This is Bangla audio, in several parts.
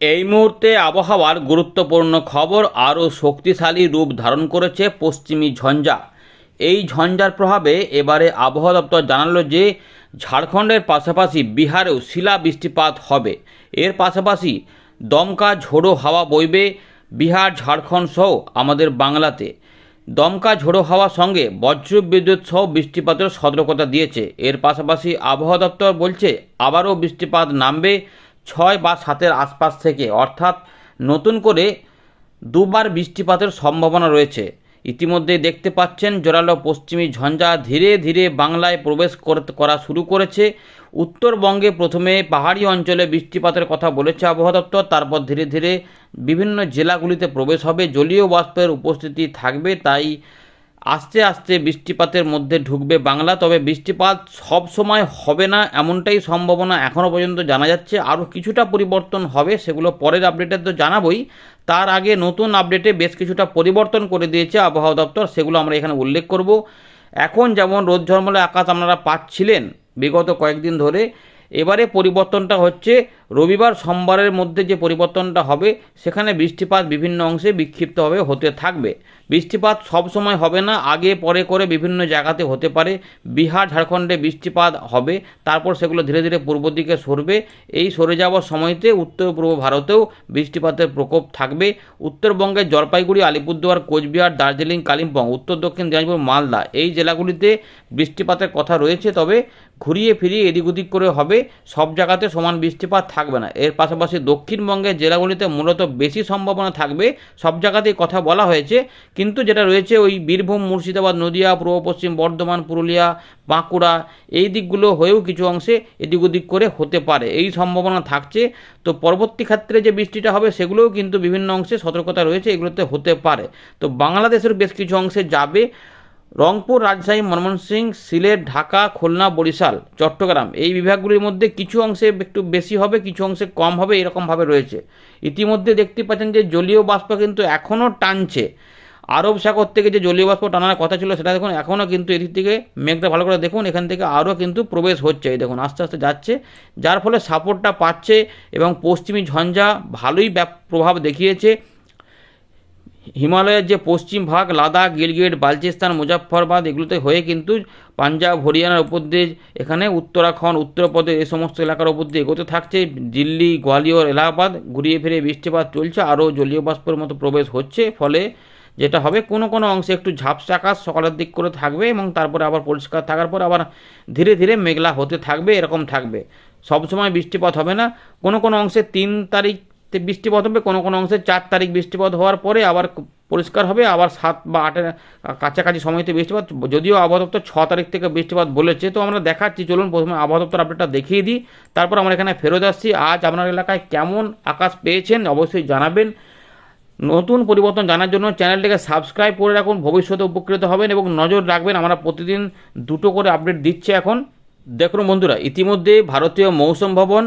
এই মুহূর্তে আবহাওয়ার গুরুত্বপূর্ণ খবর আরও শক্তিশালী রূপ ধারণ করেছে পশ্চিমী ঝঞ্ঝা। এই ঝঞ্ঝার প্রভাবে এবারে আবহাওয়া দপ্তর জানালো যে ঝাড়খণ্ডের পাশাপাশি বিহারেও শিলা বৃষ্টিপাত হবে। এর পাশাপাশি দমকা ঝোড়ো হাওয়া বইবে বিহার, ঝাড়খণ্ড সহ আমাদের বাংলাতে। দমকা ঝোড়ো হাওয়ার সঙ্গে বজ্র বিদ্যুৎ সহ বৃষ্টিপাতের সতর্কতা দিয়েছে। এর পাশাপাশি আবহাওয়া দপ্তর বলছে, আবারও বৃষ্টিপাত নামবে ছয় বা সাতের আশপাশ থেকে, অর্থাৎ নতুন করে দুবার বৃষ্টিপাতের সম্ভাবনা রয়েছে। ইতিমধ্যে দেখতে পাচ্ছেন, জোরালো পশ্চিমী ঝঞ্ঝা ধীরে ধীরে বাংলায় প্রবেশ করা শুরু করেছে। উত্তরবঙ্গে প্রথমে পাহাড়ি অঞ্চলে বৃষ্টিপাতের কথা বলেছে আবহাওয়া দপ্তর, তারপর ধীরে ধীরে বিভিন্ন জেলাগুলিতে প্রবেশ হবে। জলীয় বাষ্পের উপস্থিতি থাকবে, তাই আস্তে আস্তে বৃষ্টিপাতের মধ্যে ঢুকবে বাংলা, তবে বৃষ্টিপাত সব সময় হবে না এমনটাই সম্ভাবনা এখনও পর্যন্ত জানা যাচ্ছে। আরও কিছুটা পরিবর্তন হবে, সেগুলো পরের আপডেটে তো জানাবই। তার আগে নতুন আপডেটে বেশ কিছুটা পরিবর্তন করে দিয়েছে আবহাওয়া দপ্তর, সেগুলো আমরা এখানে উল্লেখ করব। এখন যেমন রোদ ঝলমলে আকাশ আপনারা পাচ্ছিলেন বিগত কয়েকদিন ধরে, এবারে পরিবর্তনটা হচ্ছে রবিবার সোমবারের মধ্যে যে পরিবর্তনটা হবে, সেখানে বৃষ্টিপাত বিভিন্ন অংশে বিক্ষিপ্তভাবে হতে থাকবে। বৃষ্টিপাত সব সময় হবে না, আগে পরে করে বিভিন্ন জায়গাতে হতে পারে। বিহার, ঝাড়খণ্ডে বৃষ্টিপাত হবে, তারপর সেগুলো ধীরে ধীরে পূর্ব দিকে সরবে। এই সরে যাওয়ার সময়তে উত্তর পূর্ব ভারতেও বৃষ্টিপাতের প্রকোপ থাকবে। উত্তরবঙ্গের জলপাইগুড়ি, আলিপুরদুয়ার, কোচবিহার, দার্জিলিং, কালিম্পং, উত্তর দক্ষিণ দিনাজপুর, মালদা এই জেলাগুলিতে বৃষ্টিপাতের কথা রয়েছে। তবে ঘুরিয়ে ফিরিয়ে এদিক ওদিক করে হবে। সব জায়গাতে সমান বৃষ্টিপাত থাকবে না। এর পাশাপাশি দক্ষিণবঙ্গের জেলাগুলিতে মূলত বেশি সম্ভাবনা থাকবে, সব জায়গাতেই কথা বলা হয়েছে। কিন্তু যেটা রয়েছে ওই বীরভূম, মুর্শিদাবাদ, নদিয়া, পূর্ব পশ্চিম বর্ধমান, পুরুলিয়া, বাঁকুড়া, এই দিকগুলো হয়েও কিছু অংশে এদিক ওদিক করে হতে পারে, এই সম্ভাবনা থাকছে। তো পরবর্তী ক্ষেত্রে যে বৃষ্টিটা হবে সেগুলোও কিন্তু বিভিন্ন অংশে সতর্কতা রয়েছে, এগুলোতে হতে পারে। তো বাংলাদেশের বেশ কিছু অংশে যাবে। রংপুর রাজশাহী ময়মনসিংহ সিলেট, ঢাকা, খুলনা, বরিশাল, চট্টগ্রাম এই বিভাগগুলির মধ্যে কিছু অংশে একটু বেশি হবে, কিছু অংশে কম হবে, এরকমভাবে রয়েছে। ইতিমধ্যে দেখতে পাচ্ছেন যে জলীয় বাষ্প কিন্তু এখনও টানছে। আরব সাগর থেকে যে জলীয় বাষ্প টানার কথা ছিল, সেটা দেখুন, এখনও কিন্তু এদিক থেকে মেঘটা ভালো করে দেখুন, এখান থেকে আরও কিন্তু প্রবেশ হচ্ছে, এই দেখুন, আস্তে আস্তে যাচ্ছে, যার ফলে সাপোর্টটা পাচ্ছে এবং পশ্চিমী ঝঞ্ঝা ভালোই প্রভাব দেখিয়েছে। হিমালয়ের যে পশ্চিম ভাগ, লাদাখ, গিলগিট, বালচিস্তান মুজাফরবাদ এগুলোতে হয়ে কিন্তু পাঞ্জাব, হরিয়ানার উপর দিয়ে এখানে উত্তরাখণ্ড, উত্তরপ্রদেশ, এই সমস্ত এলাকার উপর দিয়ে এগোতে থাকছে। দিল্লি, গোয়ালিয়র, এলাহাবাদ, ঘুরিয়ে ফিরে বৃষ্টিপাত চলছে, আরও জলীয় বাষ্পের মতো প্রবেশ হচ্ছে, ফলে যেটা হবে, কোনো কোনো অংশে একটু ঝাপসা আকাশ সকালের দিক করে থাকবে এবং তারপরে আবার পরিষ্কার থাকার পর আবার ধীরে ধীরে মেঘলা হতে থাকবে, এরকম থাকবে। সবসময় বৃষ্টিপাত হবে না। কোনো কোনো অংশে তিন তারিখতে বৃষ্টিপাত হবে, কোনো কোনো অংশে চার তারিখ বৃষ্টিপাত হওয়ার পরে আবার পরিষ্কার হবে, আবার সাত বা আটের কাছাকাছি সময়তে বৃষ্টিপাত, যদিও আবহাওয়া দপ্তর ছ তারিখ থেকে বৃষ্টিপাত বলেছে, তো আমরা দেখাচ্ছি, চলুন প্রথমে আবহাওয়া দপ্তর আপডেটটা দেখিয়ে দিই, তারপর আমরা এখানে ফেরত আসছি। আজ আপনার এলাকায় কেমন আকাশ পেয়েছেন অবশ্যই জানাবেন। নতুন পরিবর্তন জানার জন্য চ্যানেলটিকে সাবস্ক্রাইব করে রাখুন, ভবিষ্যতে উপকৃত হবেন এবং নজর রাখবেন, আমরা প্রতিদিন দুটো করে আপডেট দিচ্ছে এখন। দেখুন বন্ধুরা, ইতিমধ্যে ভারতীয় মৌসুম ভবন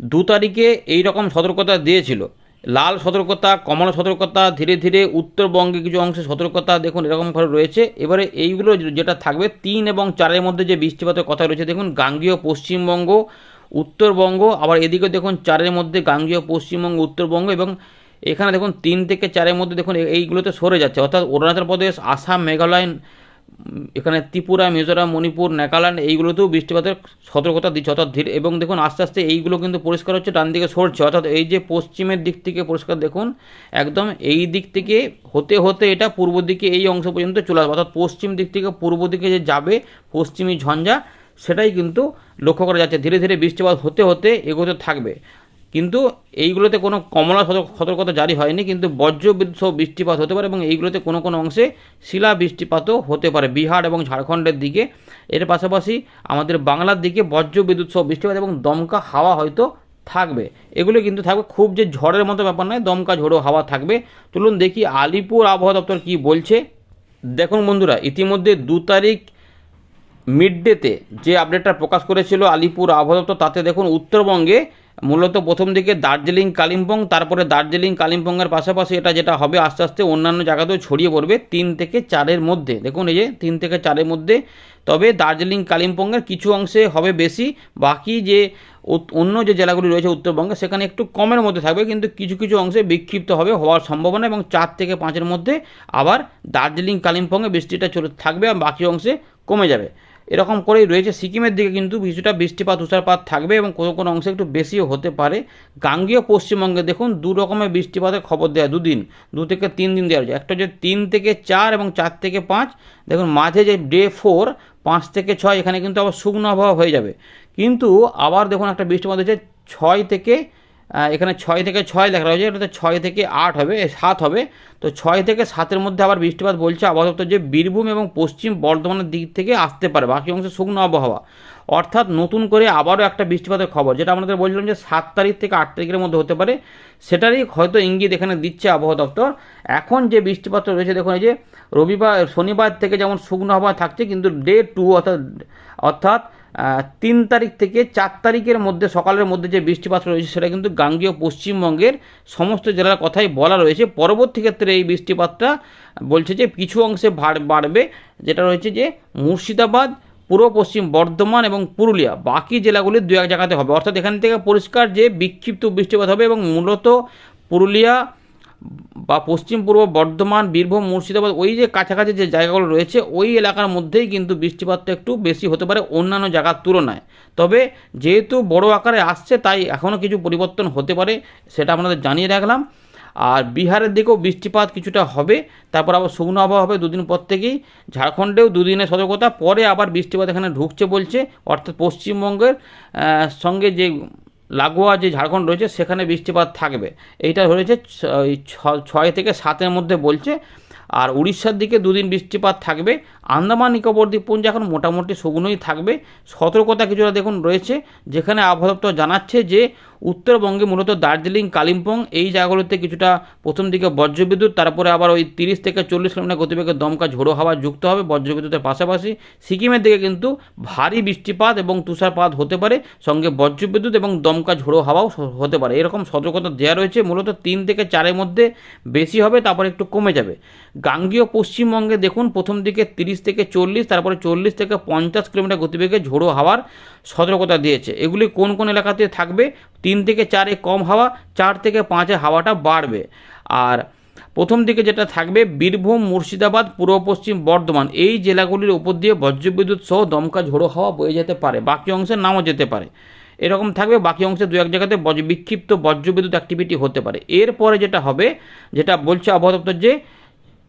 দু তারিখে এই রকম সতর্কতা দিয়েছিল। লাল সতর্কতা, কমলা সতর্কতা, ধীরে ধীরে উত্তরবঙ্গে কিছু অংশে সতর্কতা দেখুন এরকমভাবে রয়েছে। এবারে এইগুলো যেটা থাকবে, তিন এবং চারের মধ্যে যে বৃষ্টিপাতের কথা রয়েছে, দেখুন গাঙ্গীয় পশ্চিমবঙ্গ, উত্তরবঙ্গ, আবার এদিকে দেখুন চারের মধ্যে গাঙ্গীয় পশ্চিমবঙ্গ, উত্তরবঙ্গ এবং এখানে দেখুন তিন থেকে চারের মধ্যে দেখুন এইগুলোতে সরে যাচ্ছে। অর্থাৎ অরুণাচল প্রদেশ, আসাম, মেঘালয় এখানে ত্রিপুরা, মিজোরাম, মণিপুর, নাগাল্যান্ড এইগুলোতেও বৃষ্টিপাতের সতর্কতা দিচ্ছে অর্থাৎ ধীরে এবং দেখুন আস্তে আস্তে এইগুলো কিন্তু পরিষ্কার হচ্ছে, ডান দিকে সরছে। অর্থাৎ এই যে পশ্চিমের দিক থেকে পরিষ্কার দেখুন, একদম এই দিক থেকে হতে হতে এটা পূর্ব দিকে এই অংশ পর্যন্ত চলে আসবে। অর্থাৎ পশ্চিম দিক থেকে পূর্ব দিকে যে যাবে পশ্চিমী ঝঞ্ঝা, সেটাই কিন্তু লক্ষ্য করা যাচ্ছে। ধীরে ধীরে বৃষ্টিপাত হতে হতে এগোতে থাকবে। কিন্তু এইগুলোতে কোনো কমলা সতর্ক- সতর্কতা জারি হয়নি, কিন্তু বজ্র বৃষ্টিপাত হতে পারে এবং এইগুলোতে কোনো কোনো অংশে শিলা বৃষ্টিপাতও হতে পারে। বিহার এবং ঝাড়খণ্ডের দিকে, এর পাশাপাশি আমাদের বাংলার দিকে বজ্র বিদ্যুৎ সহ বৃষ্টিপাত এবং দমকা হাওয়া হয়তো থাকবে। এগুলো কিন্তু থাকবে, খুব যে ঝড়ের মতো ব্যাপার নয়, দমকা ঝোড়ো হাওয়া থাকবে। চলুন দেখি আলিপুর আবহাওয়া দপ্তর কী বলছে। দেখুন বন্ধুরা, ইতিমধ্যে দু তারিখ মিড ডেতে যে আপডেটটা প্রকাশ করেছিল আলিপুর আবহাওয়া দপ্তর, তাতে দেখুন উত্তরবঙ্গে মূলত প্রথম দিকে দার্জিলিং, কালিম্পং, তারপরে দার্জিলিং, কালিম্পংয়ের পাশাপাশি এটা যেটা হবে আস্তে আস্তে অন্যান্য জায়গাতেও ছড়িয়ে পড়বে তিন থেকে চারের মধ্যে। দেখুন এই যে তিন থেকে চারের মধ্যে, তবে দার্জিলিং, কালিম্পংয়ের কিছু অংশে হবে বেশি, বাকি যে অন্য যে জেলাগুলি রয়েছে উত্তরবঙ্গে, সেখানে একটু কমের মধ্যে থাকবে, কিন্তু কিছু কিছু অংশে বিক্ষিপ্ত হবে হওয়ার সম্ভাবনা এবং চার থেকে পাঁচের মধ্যে আবার দার্জিলিং, কালিম্পংয়ে বৃষ্টিটা চলে থাকবে আর বাকি অংশে কমে যাবে। এরকম করেই রয়েছে। সিকিমের দিকে কিন্তু কিছুটা বৃষ্টিপাত তুষারপাত থাকবে এবং কোনো কোনো অংশে একটু বেশিও হতে পারে। গাঙ্গীয় পশ্চিমবঙ্গে দেখুন, দু রকমের বৃষ্টিপাতের খবর দেওয়া দুদিন, দু থেকে তিন দিন দেওয়া হয়েছে একটা হচ্ছে তিন থেকে চার এবং চার থেকে পাঁচ। দেখুন, মাঝে যে ডে ফোর, পাঁচ থেকে ছয়, এখানে কিন্তু আবার শুকনো আবহাওয়া হয়ে যাবে। কিন্তু আবার দেখুন, একটা বৃষ্টিপাত হচ্ছে ছয় থেকে এখানে ছয় থেকে ছয় লেখা রয়েছে, এটাতে ছয় থেকে আট হবে সাত হবে। তো ছয় থেকে সাতের মধ্যে আবার বৃষ্টিপাত বলছে আবহাওয়া দপ্তর যে বীরভূম এবং পশ্চিম বর্ধমানের দিক থেকে আসতে পারে, বাকি অংশে শুকনো আবহাওয়া। অর্থাৎ নতুন করে আবারও একটা বৃষ্টিপাতের খবর, যেটা আমাদের বলছিলাম যে সাত তারিখ থেকে আট তারিখের মধ্যে হতে পারে, সেটারই হয়তো ইঙ্গিত এখানে দিচ্ছে আবহাওয়া দপ্তর। এখন যে বৃষ্টিপাতটা রয়েছে, দেখুন এই যে রবিবার, শনিবার থেকে যেমন শুকনো আবহাওয়া থাকছে, কিন্তু ডে টু অর্থাৎ অর্থাৎ তিন তারিখ থেকে চার তারিখের মধ্যে, সকালের মধ্যে যে বৃষ্টিপাত রয়েছে, সেটা কিন্তু গাঙ্গীয় পশ্চিমবঙ্গের সমস্ত জেলার কথাই বলা রয়েছে। পরবর্তী ক্ষেত্রে এই বৃষ্টিপাতটা বলছে যে কিছু অংশে বাড়বে, যেটা রয়েছে যে মুর্শিদাবাদ, পূর্ব পশ্চিম বর্ধমান এবং পুরুলিয়া, বাকি জেলাগুলি দু এক জায়গাতে হবে। অর্থাৎ এখান থেকে পরিষ্কার যে বিক্ষিপ্ত বৃষ্টিপাত হবে এবং মূলত পুরুলিয়া বা পশ্চিম পূর্ব বর্ধমান, বীরভূম, মুর্শিদাবাদ, ওই যে কাছাকাছি যে জায়গাগুলো রয়েছে, ওই এলাকার মধ্যেই কিন্তু বৃষ্টিপাতটা একটু বেশি হতে পারে অন্যান্য জায়গার তুলনায়। তবে যেহেতু বড় আকারে আসছে, তাই এখনও কিছু পরিবর্তন হতে পারে সেটা আপনাদের জানিয়ে রাখলাম। আর বিহারের দিকেও বৃষ্টিপাত কিছুটা হবে, তারপর আবার শুকনো আবহাওয়া হবে দুদিন পর থেকেই। ঝাড়খণ্ডেও দুদিনের সতর্কতা, পরে আবার বৃষ্টিপাত এখানে ঢুকছে বলছে, অর্থাৎ পশ্চিমবঙ্গের সঙ্গে যে লাগোয়া যে ঝাড়খণ্ড রয়েছে, সেখানে বৃষ্টিপাত থাকবে। এইটা হয়েছে ছয় থেকে সাতের মধ্যে বলছে। আর উড়িষ্যার দিকে দুদিন বৃষ্টিপাত থাকবে। আন্দামান, নিকোবর দ্বীপপুঞ্জ এখন মোটামুটি শুকনোই থাকবে। সতর্কতা কিছুটা দেখুন রয়েছে। যেখানে আবহাওয়া দপ্তর জানাচ্ছে যে উত্তরবঙ্গে মূলত দার্জিলিং, কালিম্পং, এই জায়গাগুলোতে কিছুটা প্রথম দিকে বজ্রবিদ্যুৎ, তারপরে আবার ওই তিরিশ থেকে চল্লিশ কিলোমিটার গতিবেগে দমকা ঝোড়ো হাওয়া যুক্ত হবে বজ্রবিদ্যুতের পাশাপাশি। সিকিমের দিকে কিন্তু ভারী বৃষ্টিপাত এবং তুষারপাত হতে পারে, সঙ্গে বজ্রবিদ্যুৎ এবং দমকা ঝোড়ো হাওয়াও হতে পারে। এরকম সতর্কতা দেওয়া রয়েছে, মূলত তিন থেকে চারের মধ্যে বেশি হবে, তারপর একটু কমে যাবে। গাঙ্গীয় পশ্চিমবঙ্গে দেখুন প্রথম দিকে তিরিশ থেকে চল্লিশ, তারপরে চল্লিশ থেকে পঞ্চাশ কিলোমিটার গতিবেগে ঝোড়ো হাওয়ার সতর্কতা দিয়েছে। এগুলি কোন কোন এলাকাতে থাকবে? তিন থেকে চারে কম হাওয়া, চার থেকে পাঁচে হাওয়াটা বাড়বে। আর প্রথম দিকে যেটা থাকবে, বীরভূম, মুর্শিদাবাদ, পূর্ব পশ্চিম, বর্ধমান। এই জেলাগুলির উপর দিয়ে বজ্রবিদ্যুৎ সহ দমকা ঝোড়ো হাওয়া বয়ে যেতে পারে। বাকি অংশে নামও যেতে পারে। এরকম থাকবে, বাকি অংশে দু এক জায়গাতে বজ্র, বিক্ষিপ্ত বজ্রবিদ্যুৎ অ্যাক্টিভিটি হতে পারে। এরপরে যেটা হবে, যেটা বলছে আবহাওয়া দপ্তর যে,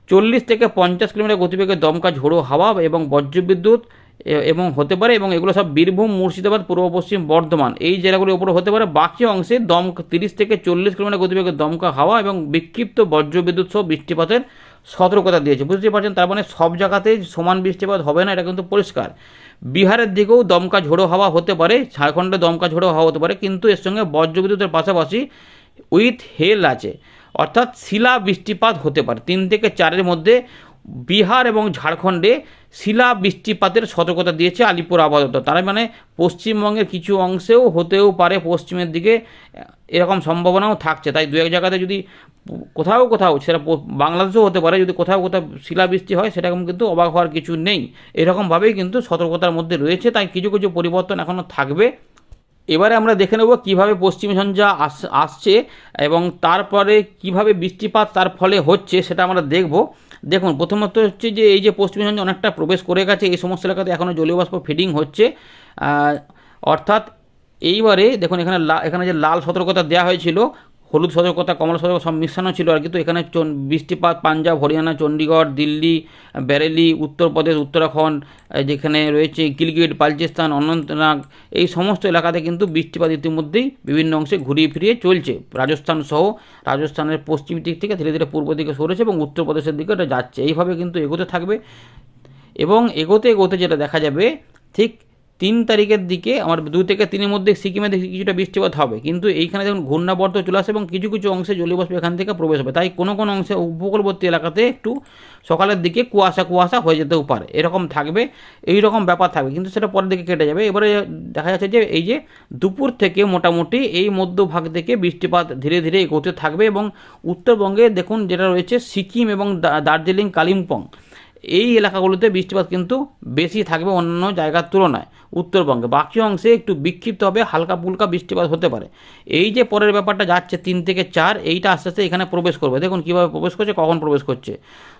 চল্লিশ থেকে পঞ্চাশ কিলোমিটার গতিবেগে দমকা ঝোড়ো হাওয়া এবং বজ্রবিদ্যুৎ এবং হতে পারে, এবং এগুলো সব বীরভূম, মুর্শিদাবাদ, পূর্ব পশ্চিম, বর্ধমান। এই জেলাগুলির উপরে হতে পারে বাকি অংশে দম তিরিশ থেকে চল্লিশ কিলোমিটার গতিবেগে দমকা হাওয়া এবং বিক্ষিপ্ত বজ্রবিদ্যুৎ সহ বৃষ্টিপাতের সতর্কতা দিয়েছে। বুঝতে পারছেন, তার মানে সব জায়গাতেই সমান বৃষ্টিপাত হবে না, এটা কিন্তু পরিষ্কার। বিহারের দিকেও দমকা ঝোড়ো হাওয়া হতে পারে, ঝাড়খণ্ডে দমকা ঝোড়ো হাওয়া হতে পারে, কিন্তু এর সঙ্গে বজ্রবিদ্যুতের পাশাপাশি উইথ হেল আছে। অর্থাৎ শিলা বৃষ্টিপাত হতে পারে। তিন থেকে চারের মধ্যে বিহার এবং ঝাড়খণ্ডে শিলা বৃষ্টিপাতের সতর্কতা দিয়েছে আলিপুর দপ্তর। তার মানে পশ্চিমবঙ্গের কিছু অংশেও হতেও পারে পশ্চিমের দিকে এরকম সম্ভাবনাও থাকছে। তাই দু এক জায়গাতে যদি কোথাও কোথাও সেটা বাংলাদেশেও হতে পারে, যদি কোথাও কোথাও শিলাবৃষ্টি হয় সেরকম কিন্তু অবাক হওয়ার কিছু নেই। এরকমভাবেই কিন্তু সতর্কতার মধ্যে রয়েছে, তাই কিছু কিছু পরিবর্তন এখনও থাকবে। এবারে আমরা দেখে নেব কীভাবে পশ্চিম সঞ্জা আস আসছে এবং তারপরে কীভাবে বৃষ্টিপাত তার ফলে হচ্ছে সেটা আমরা দেখব। দেখুন, প্রথমত হচ্ছে যে এই যে পশ্চিম ঝঞ্ঝা অনেকটা প্রবেশ করে গেছে, এই সমস্ত এলাকাতে এখনও জলীয় বাষ্প ফিডিং হচ্ছে। অর্থাৎ এইবারে দেখুন, এখানে এখানে যে লাল সতর্কতা দেওয়া হয়েছিল হলুদ সতর্কতা, কমলা সতর্কতা সব মিশানো ছিল আর কি। তো এখানে বৃষ্টিপাত, পাঞ্জাব, হরিয়ানা, চণ্ডীগড়, দিল্লি বেরেলি উত্তরপ্রদেশ, উত্তরাখণ্ড যেখানে রয়েছে গিলগিট, বালচিস্তান, অনন্তনাগ, এই সমস্ত এলাকাতে কিন্তু বৃষ্টিপাত ইতিমধ্যেই বিভিন্ন অংশে ঘুরিয়ে ফিরিয়ে চলছে। রাজস্থান সহ, রাজস্থানের পশ্চিম দিক থেকে ধীরে ধীরে পূর্ব দিকে সরেছে এবং উত্তরপ্রদেশের দিকে এটা যাচ্ছে। এইভাবে কিন্তু এগোতে থাকবে এবং এগোতে এগোতে যেটা দেখা যাবে, ঠিক তিন তারিখের দিকে আমার দুই থেকে তিনের মধ্যে সিকিমে দেখি কিছুটা বৃষ্টিপাত হবে। কিন্তু এইখানে যখন ঘূর্ণাবর্ত চলে আসে এবং কিছু কিছু অংশে জলীয়বাষ্প এখান থেকে প্রবেশ হবে। তাই কোনো কোনো অংশে উপকূলবর্তী এলাকাতে একটু সকালের দিকে কুয়াশা কুয়াশা হয়ে যেতেও পারে। এরকম থাকবে এই রকম ব্যাপার থাকবে। কিন্তু সেটা পরের দিকে কেটে যাবে। এবারে দেখা যাচ্ছে যে এই যে দুপুর থেকে মোটামুটি এই মধ্যভাগ থেকে বৃষ্টিপাত ধীরে ধীরে এগোতে থাকবে এবং উত্তরবঙ্গে দেখুন যেটা রয়েছে সিকিম এবং দা- দার্জিলিং, কালিম্পং। এই এলাকাগুলোতে বৃষ্টিপাত কিন্তু বেশি থাকবে অন্যান্য জায়গার তুলনায়। উত্তরবঙ্গে। বাকি অংশে একটু বিক্ষিপ্ত হবে হালকা ফুলকা বৃষ্টিপাত হতে পারে। এই যে পরের ব্যাপারটা যাচ্ছে, তিন থেকে চার, এইটা আস্তে আস্তে এখানে প্রবেশ করবে। দেখুন, কীভাবে প্রবেশ করছে, কখন প্রবেশ করছে।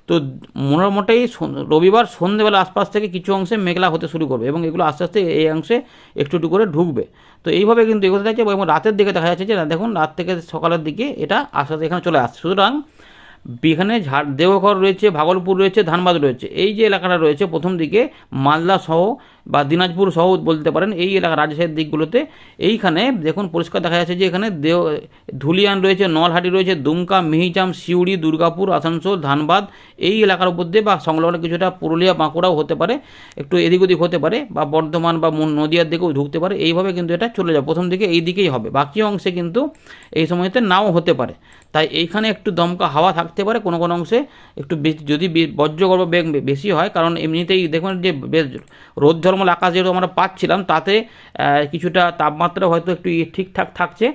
তো মোটামুটি রবিবার সন্ধ্যেবেলা আশপাশ থেকে কিছু অংশে মেঘলা হতে শুরু করবে এবং এগুলো আস্তে আস্তে এই অংশে একটু একটু করে ঢুকবে। তো এইভাবে কিন্তু এগোতে থাকছে এবং রাতের দিকে দেখা যাচ্ছে যে দেখুন, রাত থেকে সকালের দিকে এটা আস্তে আস্তে এখানে চলে আসছে। সুতরাং এখানে ঝাড়, দেওঘর রয়েছে, ভাগলপুর রয়েছে, ধানবাদ রয়েছে। এই যে এলাকাটা রয়েছে, প্রথম দিকে মালদা সহ বা দিনাজপুর সহ বলতে পারেন, এই এলাকা রাজশাহীর দিকগুলোতে। এইখানে দেখুন, পরিষ্কার দেখা যাচ্ছে যে এখানে দেও, ধুলিয়ান রয়েছে, নলহাটি রয়েছে, দুমকা, মিহিজাম, সিউড়ি, দুর্গাপুর, আসানসোল, ধানবাদ, এই এলাকার উপর দিয়ে বা সংলগ্ন কিছুটা পুরুলিয়া, বাঁকুড়াও হতে পারে, একটু এদিক ওদিক হতে পারে, বা বর্ধমান বা নদিয়ার দিকেও ঢুকতে পারে। এইভাবে কিন্তু এটা চলে যাবে প্রথম দিকে এই দিকেই হবে। বাকি অংশে কিন্তু এই সময়তে নাও হতে পারে। তাই এইখানে একটু দমকা হাওয়া থাকতে পারে কোনো কোনো অংশে। একটু বেশি, যদি বজ্রগর্ভ বেগ বেশি হয়, কারণ এমনিতেই দেখুন যে রোদ ঝলমল আকাশ যেহেতু আমরা পাচ্ছিলাম, তাতে কিছুটা তাপমাত্রা হয়তো একটু ঠিকঠাক থাকছে।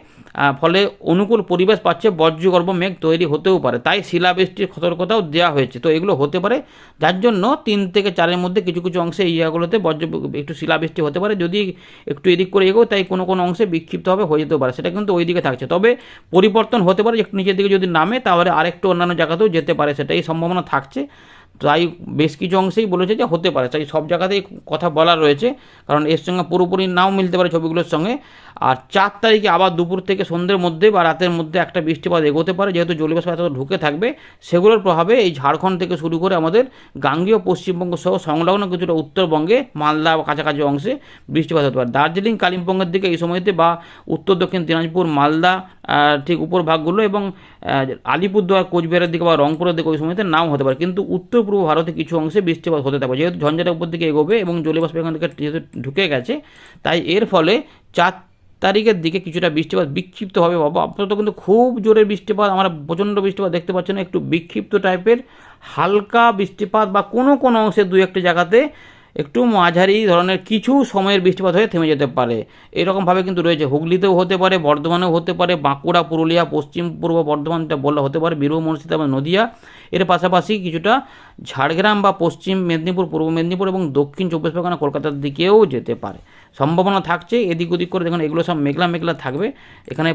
ফলে অনুকূল পরিবেশ পাচ্ছে, বজ্রগর্ভ মেঘ তৈরি হতেও পারে। তাই শিলাবৃষ্টির সতর্কতাও দেওয়া হয়েছে। তো এগুলো হতে পারে। যার জন্য তিন থেকে চারের মধ্যে কিছু কিছু অংশে এই জায়গাগুলোতে বজ্র, একটু শিলাবৃষ্টি হতে পারে। যদি একটু এদিক করে এগো তাই কোনো কোনো অংশে বিক্ষিপ্তভাবে হয়ে যেতে পারে। সেটা কিন্তু ওই দিকে থাকছে। তবে পরিবর্তন হতে পারে, একটু নিচের দিকে যদি নামে, তাহলে আরেকটু অন্যান্য জায়গাতেও যেতে পারে সেটাই সম্ভাবনা থাকছে। তাই বেশ কিছু অংশেই বলেছে যে হতে পারে। তাই সব জায়গাতেই কথা বলা রয়েছে। কারণ এর সঙ্গে পুরোপুরি নাও মিলতে পারে ছবিগুলোর সঙ্গে। আর চার তারিখে আবার দুপুর থেকে সন্ধ্যের মধ্যে বা রাতের মধ্যে একটা বৃষ্টিপাত এগোতে পারে, যেহেতু এত ঢুকে থাকবে, সেগুলোর প্রভাবে এই ঝাড়খণ্ড থেকে শুরু করে আমাদের গাঙ্গীয় পশ্চিমবঙ্গ সহ সংলগ্ন কিছুটা উত্তরবঙ্গে মালদা বা কাছাকাছি অংশে বৃষ্টিপাত হতে পারে। দার্জিলিং, কালিম্পংয়ের দিকে এই সময়তে বা উত্তর দক্ষিণ দিনাজপুর, মালদা ঠিক উপর ভাগগুলো এবং আলিপুরদুয়ার, কোচবিহারের দিকে বা রংপুরের দিকে ওই সময়তে নাও হতে পারে। কিন্তু উত্তর পূর্ব ভারতে কিছু অংশে বৃষ্টিপাত হতে থাকবে, যেহেতু ঝঞ্ঝাটের উপর দিকে এগোবে এবং জলীয়বাষ্প এখান থেকে ঢুকে গেছে, তাই এর ফলে চার তারিখের দিকে কিছুটা বৃষ্টিপাত বিক্ষিপ্ত হবে বাবা। আপাতত কিন্তু খুব জোরে বৃষ্টিপাত, আমরা প্রচণ্ড বৃষ্টিপাত দেখতে পাচ্ছি না, একটু বিক্ষিপ্ত টাইপের। হালকা বৃষ্টিপাত বা কোনো কোনো অংশে দু একটি জায়গাতে একটু মাঝারি ধরনের কিছু সময়ের বৃষ্টিপাত হয়ে থেমে যেতে পারে। এরকমভাবে কিন্তু রয়েছে। হুগলিতেও হতে পারে, বর্ধমানেও হতে পারে, বাঁকুড়া, পুরুলিয়া, পশ্চিম পূর্ব বর্ধমানটা বললে হতে পারে, বীরভূম মুর্শিদাবাদ নদিয়া। এর পাশাপাশি কিছুটা ঝাড়গ্রাম বা পশ্চিম মেদিনীপুর, পূর্ব মেদিনীপুর এবং দক্ষিণ চব্বিশ পরগনা, কলকাতার দিকেও যেতে পারে। সম্ভাবনা থাকছে, এদিক ওদিক করে দেখুন, এগুলো সব মেঘলা মেঘলা থাকবে। এখানে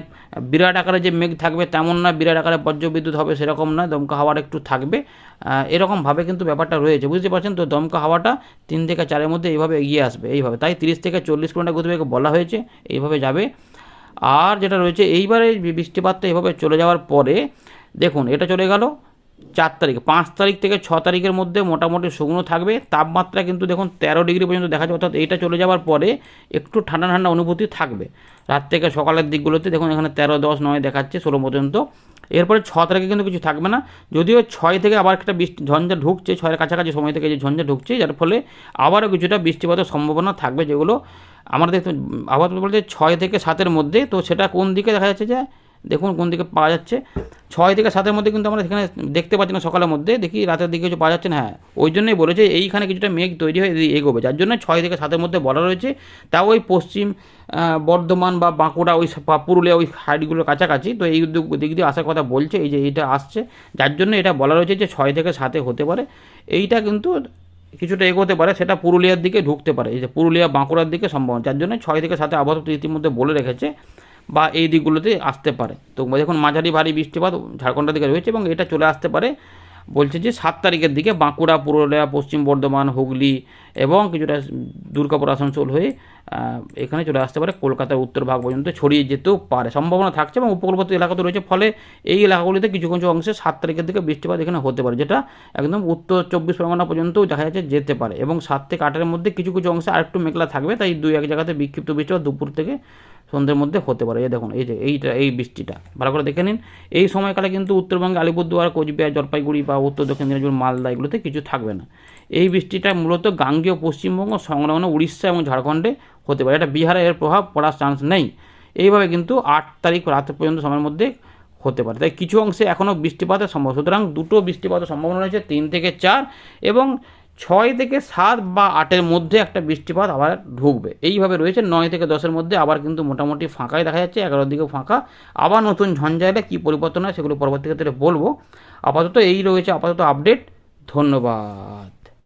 বিরাট আকারে যে মেঘ থাকবে তেমন না, বিরাট আকারে বজ্রবিদ্যুৎ হবে সেরকম না, দমকা হাওয়াটা একটু থাকবে। এরকমভাবে কিন্তু ব্যাপারটা রয়েছে, বুঝতে পারছেন তো? দমকা হাওয়াটা তিন থেকে চারের মধ্যে এইভাবে এগিয়ে আসবে, এইভাবে। তাই তিরিশ থেকে চল্লিশ কিলোমিটার গতিবেগে বলা হয়েছে, এইভাবে যাবে। আর যেটা রয়েছে, এইবারে বৃষ্টিপাতটা এইভাবে চলে যাওয়ার পরে, দেখুন, এটা চলে গেল চার তারিখ, পাঁচ তারিখ থেকে ছ তারিখের মধ্যে মোটামুটি শুকনো থাকবে। তাপমাত্রা কিন্তু দেখুন তেরো ডিগ্রি পর্যন্ত দেখা যাবে অর্থাৎ এইটা চলে যাওয়ার পরে একটু ঠান্ডা ঠান্ডা অনুভূতি থাকবে। রাত থেকে সকালের দিকগুলোতে দেখুন এখানে তেরো, দশ, নয় দেখাচ্ছে ষোলো পর্যন্ত। এরপরে ছ তারিখে কিন্তু কিছু থাকবে না, যদিও ছয় থেকে আবার একটা বৃষ্টি, ঝঞ্ঝা ঢুকছে, ছয়ের কাছাকাছি সময় থেকে যে ঝঞ্ঝা ঢুকছে, যার ফলে আবারও কিছুটা বৃষ্টিপাতের সম্ভাবনা থাকবে যেগুলো। আমরা দেখতে আবহাওয়া বলতে ছয় থেকে সাতের মধ্যে, তো সেটা কোন দিকে দেখা যাচ্ছে যে দেখুন কোন দিকে পাওয়া যাচ্ছে। ছয় থেকে সাতের মধ্যে কিন্তু আমরা সেখানে দেখতে পাচ্ছি না সকালের মধ্যে। দেখি রাতের দিকে কিছু পাওয়া যাচ্ছে না হ্যাঁ। ওই জন্যই বলেছে এইখানে কিছুটা মেঘ তৈরি হয়ে এগোবে। যার জন্য ছয় থেকে সাতের মধ্যে বলা রয়েছে। তাও ওই পশ্চিম বর্ধমান বা বাঁকুড়া, ওই পুরুলিয়া ওই সাইডগুলোর কাছাকাছি। তো এই দিক দিয়ে আসার কথা বলছে, এই যে এইটা আসছে। যার জন্য এটা বলা রয়েছে যে ছয় থেকে সাতে হতে পারে। এইটা কিন্তু কিছুটা এগোতে পারে, সেটা পুরুলিয়ার দিকে ঢুকতে পারে। এই যে পুরুলিয়া, বাঁকুড়ার দিকে সম্ভাবনা। যার জন্য ছয় থেকে সাথে আবহাওয়া ইতিমধ্যে বলে রেখেছে বা এই দিকগুলোতে আসতে পারে। তো দেখুন মাঝারি ভারী বৃষ্টিপাত ঝাড়খণ্ডের দিকে রয়েছে এবং এটা চলে আসতে পারে, বলছে যে সাত তারিখের দিকে বাঁকুড়া, পুরুলিয়া, পশ্চিম বর্ধমান, হুগলি এবং কিছুটা দুর্গাপুর, আসানসোল হয়ে এখানে চলে আসতে পারে। কলকাতার উত্তর ভাগ পর্যন্ত ছড়িয়ে যেতেও পারে। সম্ভাবনা থাকছে এবং উপকূলবর্তী এলাকাতে রয়েছে। ফলে এই এলাকাগুলিতে কিছু কিছু অংশে সাত তারিখের দিকে বৃষ্টিপাত এখানে হতে পারে, যেটা একদম উত্তর চব্বিশ পরগনা পর্যন্তও দেখা যাচ্ছে যেতে পারে। এবং সাত থেকে আটের মধ্যে কিছু কিছু অংশে আরেকটু মেঘলা থাকবে। তাই দুই এক জায়গাতে বিক্ষিপ্ত বৃষ্টিপাত দুপুর থেকে সন্ধ্যের মধ্যে হতে পারে। এই দেখুন, এই যে এইটা, এই বৃষ্টিটা। ভালো করে দেখে নিন। এই সময়কালে কিন্তু উত্তরবঙ্গে, আলিপুরদুয়ার, কোচবিহার, জলপাইগুড়ি বা উত্তর দক্ষিণ দিনাজপুর, মালদা এগুলোতে কিছু থাকবে না। এই বৃষ্টিটা মূলত গাঙ্গেয় পশ্চিমবঙ্গ, সংলগ্ন উড়িষ্যা এবং ঝাড়খণ্ডে হতে পারে। এটা বিহারে এর প্রভাব পড়ার চান্স নেই। এইভাবে কিন্তু আট তারিখ রাত পর্যন্ত সময়ের মধ্যে হতে পারে। তাই কিছু অংশে এখনও বৃষ্টিপাতের সম্ভব সুতরাং দুটো বৃষ্টিপাতের সম্ভাবনা রয়েছে, তিন থেকে চার এবং ছয় থেকে সাত বা আটের মধ্যে একটা বৃষ্টিপাত আবার ঢুকবে। এইভাবে রয়েছে, নয় থেকে দশের মধ্যে আবার কিন্তু মোটামুটি ফাঁকাই দেখা যাচ্ছে, এগারোর দিকে ফাঁকা। আবার নতুন ঝঞ্ঝাইলে কী পরিবর্তন হয় সেগুলো পরবর্তী ক্ষেত্রে বলব। আপাতত এই রয়েছে, আপাতত আপডেট, ধন্যবাদ।